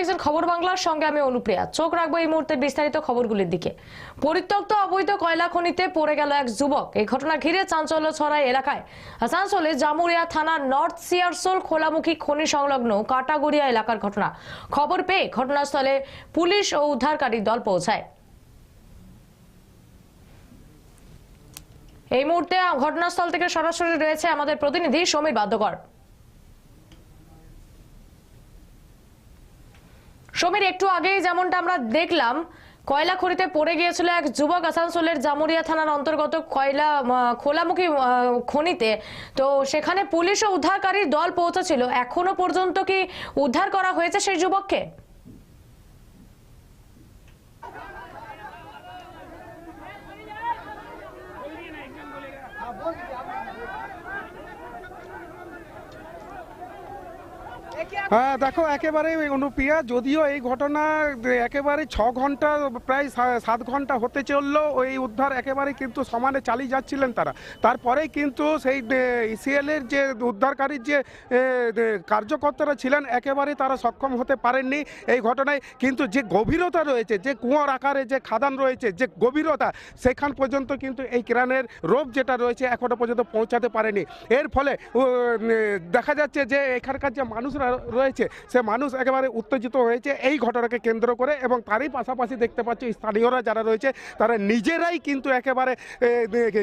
দেখছেন খবর বাংলার সঙ্গে আমি অনুপ্রিয়া। চোখ রাখব এই মুহূর্তের বিস্তারিত খবরগুলির দিকে। পরিত্যক্ত অবৈধ কয়লা খনিতে পড়ে গেল এক যুবক। এই ঘটনা ঘিরে চাঞ্চল্য ছড়ায় এলাকায়। আসানসোলে জামুরিয়া থানার নর্থ সিয়ারসোল খোলামুখী খনি সংলগ্ন কাটাগড়িয়া এলাকার ঘটনা। খবর পেয়ে ঘটনাস্থলে পুলিশ ও উদ্ধারকারী দল পৌঁছায়। এই মুহূর্তে ঘটনাস্থল থেকে সরাসরি রয়েছে আমাদের প্রতিনিধি সমীর বাদ্যকর সমীর, একটু আগেই যেমনটা আমরা দেখলাম কয়লা খনিতে পড়ে গিয়েছিল এক যুবক আসানসোলের জামুরিয়া থানার অন্তর্গত কয়লা খোলামুখী খনিতে। তো সেখানে পুলিশ ও উদ্ধারকারীর দল পৌঁছেছিল। এখনও পর্যন্ত কি উদ্ধার করা হয়েছে সেই যুবককে? দেখো একেবারে অনুপ্রিয়া যদিও এই ঘটনা একেবারে ছ ঘণ্টা, প্রায় সাত ঘণ্টা হতে চলল ওই উদ্ধার একেবারে কিন্তু সমানে চালিয়ে যাচ্ছিলেন তারা। তারপরেই কিন্তু সেই ইসিএল এর যে উদ্ধারকারীর যে কার্যকর্তারা ছিলেন একেবারে তারা সক্ষম হতে পারেননি এই ঘটনায়। কিন্তু যে গভীরতা রয়েছে, যে কুয়োর আকারে যে খাদান রয়েছে, যে গভীরতা, সেখান পর্যন্ত কিন্তু এই ক্রানের রোপ যেটা রয়েছে, এখনও পর্যন্ত পৌঁছাতে পারেনি। এর ফলে দেখা যাচ্ছে যে, এখানকার যে মানুষরা রয়েছে। সে মানুষ একেবারে উত্তেজিত হয়েছে এই ঘটনাকে কেন্দ্র করে এবং তারই পাশাপাশি দেখতে পাচ্ছি স্থানীয়রা যারা রয়েছে, তারা নিজেরাই কিন্তু একেবারে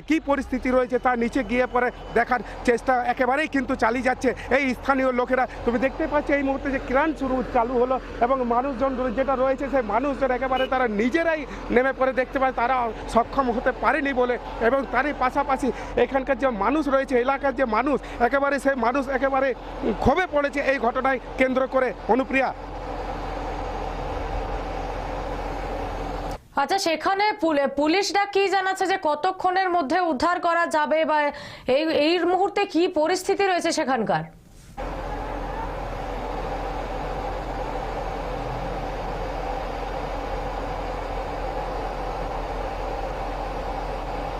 কি পরিস্থিতি রয়েছে তা নিচে গিয়ে পরে দেখার চেষ্টা একেবারেই কিন্তু চালিয়ে যাচ্ছে এই স্থানীয় লোকেরা। তুমি দেখতে পাচ্ছ এই মুহূর্তে যে ক্রান শুরু, চালু হলো এবং মানুষজন যেটা রয়েছে সেই মানুষজন একেবারে তারা নিজেরাই নেমে পড়ে দেখতে পায়, তারা সক্ষম হতে পারেনি বলে এবং তারই পাশাপাশি এখানকার যে মানুষ রয়েছে, এলাকার যে মানুষ, একেবারে সেই মানুষ একেবারে ক্ষোভে পড়েছে এই ঘটনায়। কেন্দ্র করে অনুপ্রিয়া। আচ্ছা সেখানে পুলে- পুলিশরা কি জানাচ্ছে যে কতক্ষণের মধ্যে উদ্ধার করা যাবে বা এই এই মুহূর্তে কি পরিস্থিতি রয়েছে সেখানকার?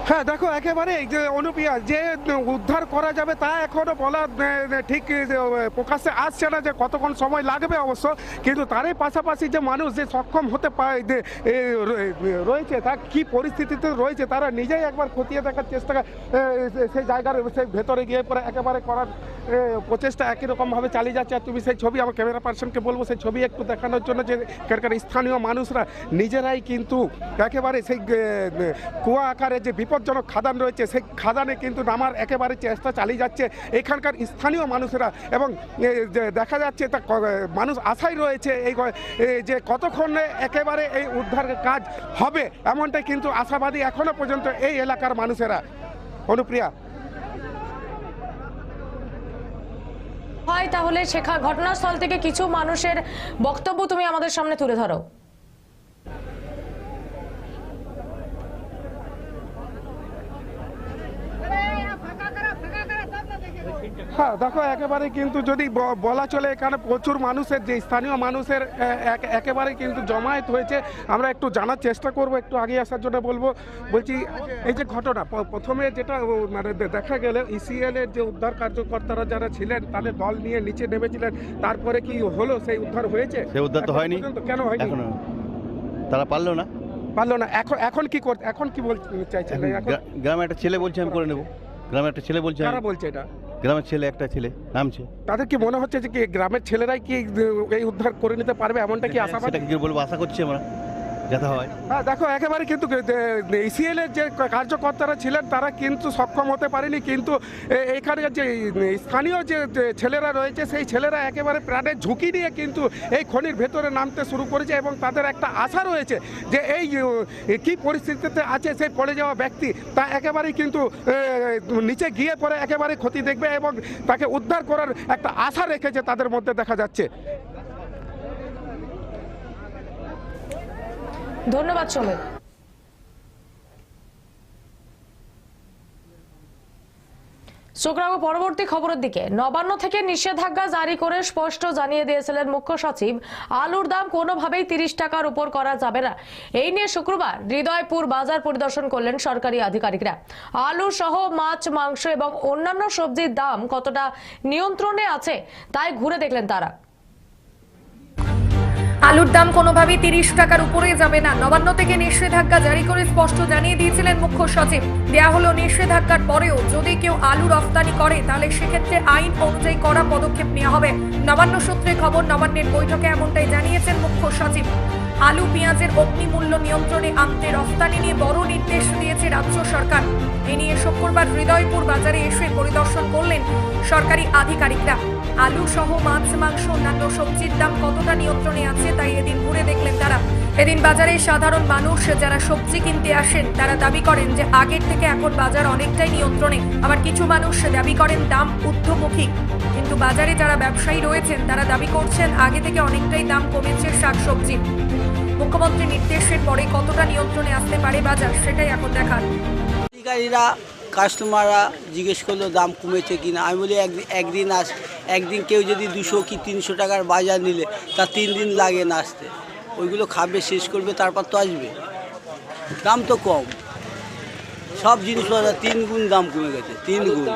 হ্যাঁ দেখো, একেবারে অনুপিয়া যে উদ্ধার করা যাবে তা এখনও বলা ঠিক প্রকাশে প্রকাশ্যে আসছে না যে কতক্ষণ সময় লাগবে অবশ্য, কিন্তু তারই পাশাপাশি যে মানুষ যে সক্ষম হতে পারে রয়েছে, তা কি পরিস্থিতিতে রয়েছে, তারা নিজেই একবার খতিয়ে দেখার চেষ্টা সেই জায়গার সেই ভেতরে গিয়ে পরে একেবারে করার প্রচেষ্টা একই রকমভাবে চালিয়ে যাচ্ছে আর তুমি সেই ছবি, আমার ক্যামেরা পার্সনকে বলব সেই ছবি একটু দেখানোর জন্য যে এখানকার স্থানীয় মানুষরা নিজেরাই কিন্তু একেবারে সেই কুয়া আকারে যে বিপজ্জনক খাদান রয়েছে, সেই খাদানে কিন্তু নামার একেবারে চেষ্টা চালিয়ে যাচ্ছে এখানকার স্থানীয় মানুষেরা। এবং দেখা যাচ্ছে তা মানুষ আশাই রয়েছে এই যে কতক্ষণে একেবারে এই উদ্ধার কাজ হবে, এমনটাই কিন্তু আশাবাদী এখনও পর্যন্ত এই এলাকার মানুষেরা। অনুপ্রিয়া। হয় তাহলে শেখা ঘটনাস্থল থেকে কিছু মানুষের বক্তব্য তুমি আমাদের সামনে তুলে ধরো। হ্যাঁ দেখো একেবারে কিন্তু যদি বলা চলে এখানে প্রচুর মানুষের যে স্থানীয় মানুষের একেবারে কিন্তু জমায়েত হয়েছে। আমরা একটু জানার চেষ্টা করব একটু আগে আসার জন্য বলব। বলছি এই যে ঘটনা প্রথমে যেটা মানে দেখা গেলে ইসিএল এর যে উদ্ধার কার্যকর্তারা যারা ছিলেন তাদের দল নিয়ে নিচে নেমেছিলেন। তারপরে কি হলো সেই উদ্ধার হয়েছে? সে উদ্ধার তো হয়নি। কেন হয়নি? তারা পারল না। পারল না। এখন এখন কি করতে এখন কি বলতে চাইছেন? গ্রামে একটা ছেলে বলছে আমি করে নেব। গ্রামে একটা ছেলে বলছে কারা বলছে এটা? গ্রামের ছেলে একটা ছেলে নামছে তাদের কি মনে হচ্ছে যে কি গ্রামের ছেলেরাই কি এই উদ্ধার করে নিতে পারবে এমনটা কি আশা সেটা কি বলব আশা করছি আমরা। যাতে হয়। হ্যাঁ দেখো, একেবারে কিন্তু ইসিএল এর যে কার্যকর্তারা ছিলেন, তারা কিন্তু সক্ষম হতে পারেনি, কিন্তু, এ- এখানকার যে স্থানীয় যে ছেলেরা রয়েছে, সেই ছেলেরা একেবারে প্রাণের ঝুঁকি নিয়ে কিন্তু এই খনির ভেতরে নামতে শুরু করেছে এবং তাদের একটা আশা রয়েছে যে এই কি পরিস্থিতিতে আছে সেই পড়ে যাওয়া ব্যক্তি, তা একেবারেই কিন্তু নিচে গিয়ে পরে একেবারে ক্ষতি দেখবে এবং তাকে উদ্ধার করার একটা আশা রেখেছে তাদের মধ্যে দেখা যাচ্ছে। ধন্যবাদ সমীর চোখ পরবর্তী খবরের দিকে। নবান্ন থেকে নিষেধাজ্ঞা জারি করে স্পষ্ট জানিয়ে দিয়েছিলেন মুখ্য সচিব। আলুর দাম কোনোভাবেই তিরিশ টাকার উপর করা যাবে না। এই নিয়ে শুক্রবার হৃদয়পুর বাজার পরিদর্শন করলেন সরকারি আধিকারিকরা। আলু সহ মাছ, মাংস এবং অন্যান্য সবজির দাম কতটা নিয়ন্ত্রণে আছে তাই ঘুরে দেখলেন তারা। আলুর দাম কোনোভাবেই তিরিশ টাকার উপরে যাবে না। নবান্ন থেকে নিষেধাজ্ঞা জারি করে স্পষ্ট জানিয়ে দিয়েছিলেন মুখ্য সচিব। দেয়া হলো নিষেধাজ্ঞার পরেও যদি কেউ আলু রফতানি করে, তাহলে সেক্ষেত্রে আইন অনুযায়ী করা পদক্ষেপ নেওয়া হবে। নবান্ন সূত্রে খবর, নবান্নের বৈঠকে এমনটাই জানিয়েছেন মুখ্য সচিব। আলু পেঁয়াজের অগ্নিমূল্য নিয়ন্ত্রণে আনতে রফতানি নিয়ে বড় নির্দেশ দিয়েছে রাজ্য সরকার। এ নিয়ে শুক্রবার হৃদয়পুর বাজারে এসে পরিদর্শন করলেন সরকারি আধিকারিকরা। আলু সহ মাছ, মাংস, অন্যান্য সবজির দাম কতটা নিয়ন্ত্রণে আছে তাই এদিন ঘুরে দেখলেন তারা। এদিন বাজারে সাধারণ মানুষ যারা সবজি কিনতে আসেন, তারা দাবি করেন যে আগের থেকে এখন বাজার অনেকটাই নিয়ন্ত্রণে। আবার কিছু মানুষ দাবি করেন দাম ঊর্ধ্বমুখী। কিন্তু বাজারে যারা ব্যবসায়ী রয়েছেন, তারা দাবি করছেন আগে থেকে অনেকটাই দাম কমেছে শাকসবজি। মুখ্যমন্ত্রীর নির্দেশের পরে কতটা নিয়ন্ত্রণে আসতে পারে বাজার, সেটাই এখন দেখার। কাস্টমাররা জিজ্ঞেস করল, দাম কমেছে কি না আমি বলি একদিন আস, একদিন কেউ যদি দুশো কি তিনশো টাকার বাজার নিলে তার তিন দিন লাগে না আসতে। ওইগুলো খাবে, শেষ করবে, তারপর তো আসবে। দাম তো কম। সব জিনিসপত্র তিন গুণ দাম কমে গেছে, তিন গুণ।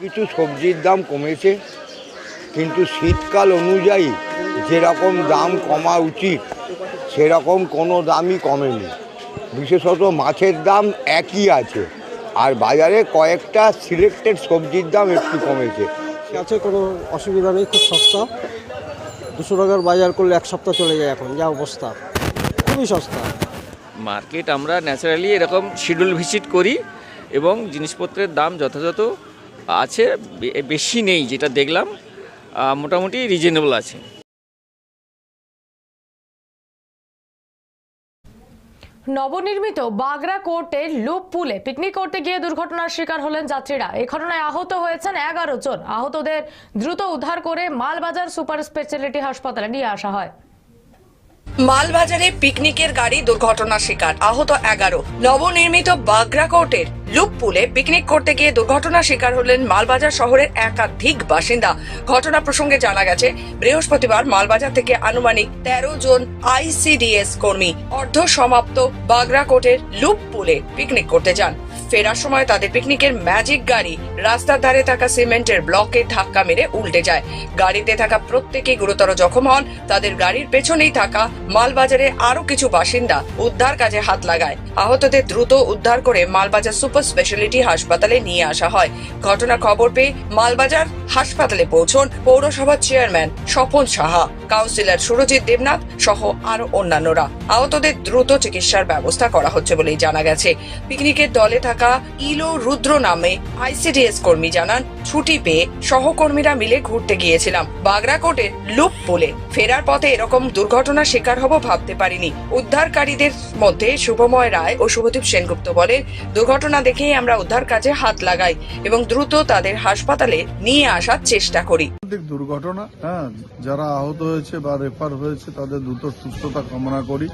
কিছু সবজির দাম কমেছে, কিন্তু শীতকাল অনুযায়ী যেরকম দাম কমা উচিত, সেরকম কোনো দামই কমেনি। বিশেষত মাছের দাম একই আছে। আর বাজারে কয়েকটা সিলেক্টেড সবজির দাম একটু কমেছে। আছে কোনো অসুবিধা নেই খুব সস্তা। দুশো টাকার বাজার করলে এক সপ্তাহ চলে যায় এখন যা অবস্থা। খুবই সস্তা। মার্কেট আমরা ন্যাচারালি এরকম শিডিউল ভিজিট করি এবং জিনিসপত্রের দাম যথাযথ আছে বেশি নেই যেটা দেখলাম মোটামুটি রিজনেবল আছে। নবনির্মিত বাগরা কোর্টের লুপ পুলে পিকনিক করতে গিয়ে দুর্ঘটনার শিকার হলেন যাত্রীরা। এই ঘটনায় আহত হয়েছেন এগারো জন। আহতদের দ্রুত উদ্ধার করে মালবাজার সুপার স্পেশালিটি হাসপাতালে নিয়ে আসা হয়। মালবাজারে পিকনিকের গাড়ি দুর্ঘটনার শিকার, আহত এগারো। নবনির্মিত বাগরা কোর্টের লুপ পুলে পিকনিক করতে গিয়ে দুর্ঘটনার শিকার হলেন মালবাজার শহরের একাধিক বাসিন্দা। ঘটনা প্রসঙ্গে জানা গেছে, বৃহস্পতিবার মালবাজার থেকে আনুমানিক তেরো জন আইসিডিএস কর্মী অর্ধ সমাপ্ত বাগরা কোর্টের লুপ পুলে পিকনিক করতে যান। ফেরার সময় তাদের পিকনিকের ম্যাজিক গাড়ি রাস্তার ধারে থাকা সিমেন্টের ব্লকে ধাক্কা মেরে উল্টে যায়। গাড়িতে থাকা প্রত্যেকেই গুরুতর জখম হন। তাদের গাড়ির পেছনেই থাকা মালবাজারে আরও কিছু বাসিন্দা উদ্ধার কাজে হাত লাগায়। আহতদের দ্রুত উদ্ধার করে মালবাজার সুপার স্পেশালিটি হাসপাতালে নিয়ে আসা হয়। ঘটনা খবর পেয়ে মালবাজার হাসপাতালে পৌঁছন পৌরসভার চেয়ারম্যান স্বপন সাহা। কাউন্সিলর সুরজিৎ দেবনাথ সহ আরও অন্যান্যরা। আহতদের দ্রুত চিকিৎসার ব্যবস্থা করা হচ্ছে বলেই জানা গেছে। পিকনিকের দলে থাকা ইলো রুদ্র নামে আইসিডিএস কর্মী জানান, ছুটি পেয়ে সহকর্মীরা মিলে ঘুরতে গিয়েছিলাম। বাগরাকোটের লুপ বলে ফেরার পথে এরকম দুর্ঘটনার শিকার হব ভাবতে পারিনি। উদ্ধারকারীদের মধ্যে শুভময় রায় ও শুভদীপ সেনগুপ্ত বলেন, দুর্ঘটনা দেখেই আমরা উদ্ধার কাজে হাত লাগাই এবং দ্রুত তাদের হাসপাতালে নিয়ে আসার চেষ্টা করি। দুর্ঘটনা হ্যাঁ যারা আহত হয়েছে বা রেফার হয়েছে তাদের দ্রুত সুস্থতা কামনা করি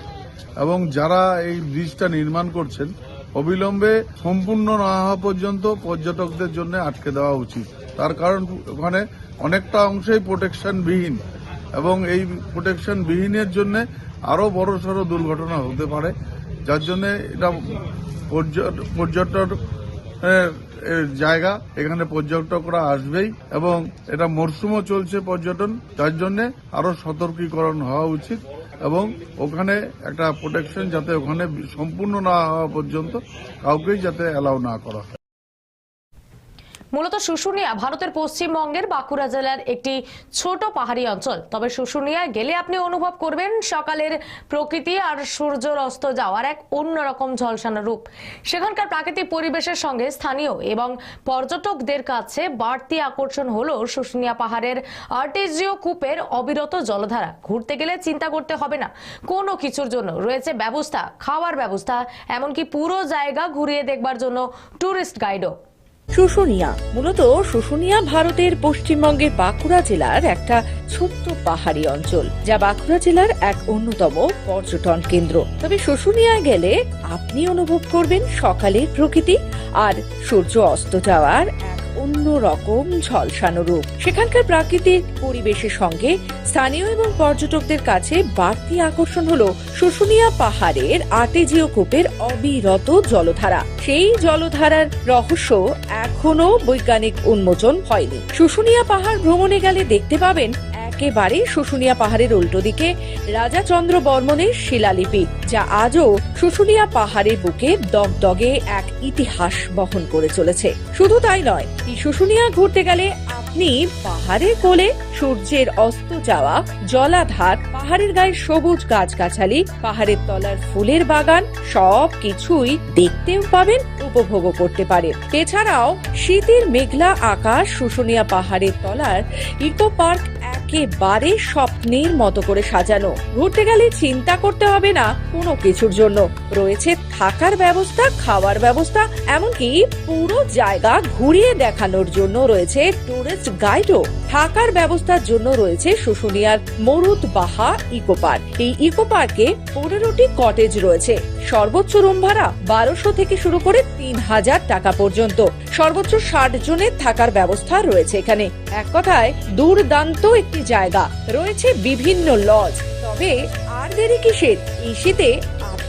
এবং যারা এই ব্রিজটা নির্মাণ করছেন অবিলম্বে সম্পূর্ণ না হওয়া পর্যন্ত পর্যটকদের জন্য আটকে দেওয়া উচিত। তার কারণ ওখানে অনেকটা অংশেই প্রোটেকশন বিহীন এবং এই প্রোটেকশন বিহীনের জন্য আরও বড় সড়ো দুর্ঘটনা হতে পারে যার জন্য এটা পর্য- পর্যটন এর, এর জায়গা এখানে পর্যটকরা আসবেই এবং এটা মরশুমও চলছে পর্যটন তার জন্য আরও সতর্কীকরণ হওয়া উচিত। এবং ওখানে একটা প্রোটেকশন যাতে ওখানে সম্পূর্ণ না হওয়া পর্যন্ত কাউকেই যাতে অ্যালাউ না করা হয়। মূলত শুশুনিয়া, ভারতের পশ্চিমবঙ্গের বাঁকুড়া জেলার একটি ছোট পাহাড়ি অঞ্চল। তবে শুশুনিয়ায় গেলে আপনি অনুভব করবেন সকালের প্রকৃতি আর সূর্যর অস্ত যাওয়ার এক অন্যরকম ঝলসানো রূপ। সেখানকার প্রাকৃতিক পরিবেশের সঙ্গে স্থানীয় এবং পর্যটকদের কাছে বাড়তি আকর্ষণ হলো শুশুনিয়া পাহাড়ের আর্টিজিও কূপের অবিরত জলধারা। ঘুরতে গেলে চিন্তা করতে হবে না, কোনো কিছুর জন্য। রয়েছে ব্যবস্থা, খাওয়ার ব্যবস্থা, এমনকি পুরো জায়গা ঘুরিয়ে দেখবার জন্য ট্যুরিস্ট গাইডও শুশুনিয়া। মূলত শুশুনিয়া ভারতের পশ্চিমবঙ্গের বাঁকুড়া জেলার একটা ছোট্ট পাহাড়ি অঞ্চল, যা বাঁকুড়া জেলার এক অন্যতম পর্যটন কেন্দ্র। তবে শুশুনিয়া গেলে আপনি অনুভব করবেন সকালের প্রকৃতি আর সূর্য অস্ত যাওয়ার এক অন্য রকম ঝলসানো রূপ। সেখানকার প্রাকৃতিক পরিবেশের সঙ্গে স্থানীয় এবং পর্যটকদের কাছে বাড়তি আকর্ষণ হলো শুশুনিয়া পাহাড়ের আটেজিও কূপের অবিরত জলধারা। সেই জলধারার রহস্য এখনও বৈজ্ঞানিক উন্মোচন হয়নি। শুশুনিয়া পাহাড় ভ্রমণে গেলে দেখতে পাবেন একেবারে শুশুনিয়া পাহাড়ের উল্টো দিকে রাজাচন্দ্র বর্মনের শিলালিপি, যা আজও শুশুনিয়া পাহাড়ের বুকে দগদগে এক ইতিহাস বহন করে চলেছে। শুধু তাই নয়, এই শুশুনিয়া ঘুরতে গেলে আপনি পাহাড়ের কোলে সূর্যের অস্ত যাওয়া, জলাধার, পাহাড়ের গায়ে সবুজ গাছগাছালি, পাহাড়ের তলার ফুলের বাগান সব কিছুই দেখতেও পাবেন উপভোগও করতে পারে। এছাড়াও শীতের মেঘলা আকাশ, শুশুনিয়া পাহাড়ের তলার ইকো পার্ক একেবারে স্বপ্নের মতো করে সাজানো। ঘুরতে গেলে চিন্তা করতে হবে না কোনো কিছুর জন্য। রয়েছে থাকার ব্যবস্থা, খাওয়ার ব্যবস্থা, এমনকি পুরো জায়গা ঘুরিয়ে দেখানোর জন্য রয়েছে টুরিস্ট গাইডও থাকার ব্যবস্থার জন্য রয়েছে শুশুনিয়ার মরুদ বাহা ইকো পার্ক এই ইকো পার্কে পনেরোটি কটেজ রয়েছে। সর্বোচ্চ রুম ভাড়া বারোশো থেকে শুরু করে তিন হাজার টাকা পর্যন্ত। সর্বোচ্চ ষাট জনের থাকার ব্যবস্থা রয়েছে এখানে। এক কথায়, দুর্দান্ত একটি জায়গা। রয়েছে বিভিন্ন লজ তবে আর দেরি কিসের? এই শীতে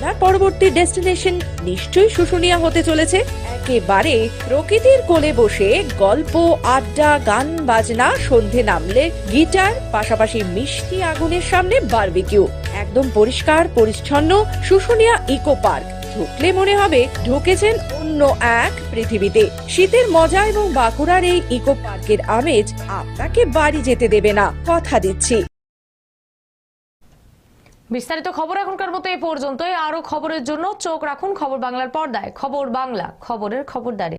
আপনার পরবর্তী ডেস্টিনেশন নিশ্চয়ই শুশুনিয়া হতে চলেছে। একেবারে প্রকৃতির কোলে বসে গল্প, আড্ডা, গান, বাজনা, সন্ধে নামলে গিটার, পাশাপাশি মিষ্টি আগুনের সামনে বারবিকিউ। একদম পরিষ্কার, পরিচ্ছন্ন শুশুনিয়া ইকো পার্ক। ঢুকলে মনে হবে ঢুকেছেন অন্য এক পৃথিবীতে। শীতের মজা এবং বাঁকুড়ার এই ইকো পার্কের আমেজ আপনাকে বাড়ি যেতে দেবে না। কথা দিচ্ছি। বিস্তারিত খবর এখনকার মতো এই পর্যন্তই। আরও খবরের জন্য চোখ রাখুন খবর বাংলার পর্দায়। খবর বাংলা, খবরের খবরদারি।